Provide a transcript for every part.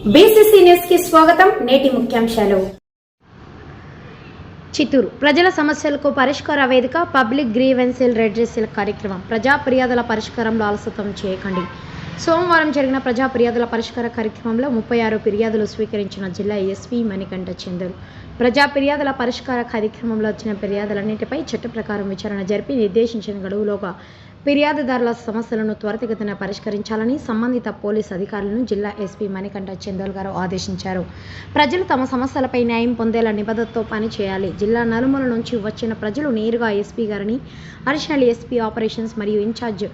కి స్వాగతం నేటి ముఖ్యాంశాలు. చిత్తూరు ప్రజల సమస్యలకు పరిష్కార వేదిక పబ్లిక్ గ్రీవెన్సీల్ రెడ్రెసల్ కార్యక్రమం ప్రజా ఫిర్యాదుల పరిష్కారంలో అలసతం చేయకండి. సోమవారం జరిగిన ప్రజా ఫిర్యాదుల పరిష్కార కార్యక్రమంలో ముప్పై ఆరు ఫిర్యాదులు స్వీకరించిన జిల్లా ఎస్పీ మణికంఠ చందర్. ప్రజా ఫిర్యాదుల పరిష్కార కార్యక్రమంలో వచ్చిన ఫిర్యాదులన్నింటిపై చట్ట ప్రకారం విచారణ జరిపి నిర్దేశించిన గడువులోగా ఫిర్యాదుదారుల సమస్యలను త్వరితగతిన పరిష్కరించాలని సంబంధిత పోలీస్ అధికారులను జిల్లా ఎస్పీ మణికంఠ చందోల్ గారు ఆదేశించారు. ప్రజలు తమ సమస్యలపై న్యాయం పొందేలా నిబద్ధతతో పనిచేయాలి జిల్లా నలుమూల నుంచి వచ్చిన ప్రజలు నేరుగా ఎస్పీ గారిని అడిషనల్ ఎస్పీ ఆపరేషన్స్ మరియు in charge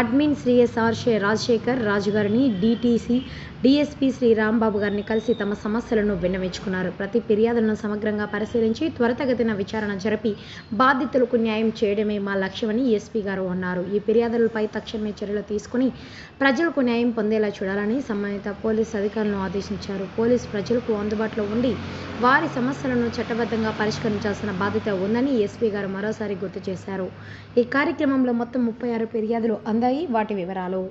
admin Shri SR షే రాజశేఖర్ రాజు గారిని డిటీసీ డిఎస్పీ శ్రీ రాంబాబు గారిని కలిసి తమ సమస్యలను విన్నవించుకున్నారు. ప్రతి ఫిర్యాదులను సమగ్రంగా పరిశీలించి త్వరితగతిన విచారణ జరిపి బాధితులకు న్యాయం చేయడమే మా లక్ష్యమని ఎస్పీ గారు అన్నారు. ఈ ఫిర్యాదులపై తక్షణమే చర్యలు తీసుకుని ప్రజలకు న్యాయం పొందేలా చూడాలని సంబంధిత పోలీస్ అధికారులను ఆదేశించారు. పోలీస్ ప్రజలకు అందుబాటులో ఉండి వారి సమస్యలను చట్టబద్ధంగా పరిష్కరించాల్సిన బాధ్యత ఉందని ఎస్పీ గారు మరోసారి గుర్తు చేశారు. ఈ కార్యక్రమంలో మొత్తం ముప్పై ఆరు ఫిర్యాదులు అందాయి. వాటి వివరాలు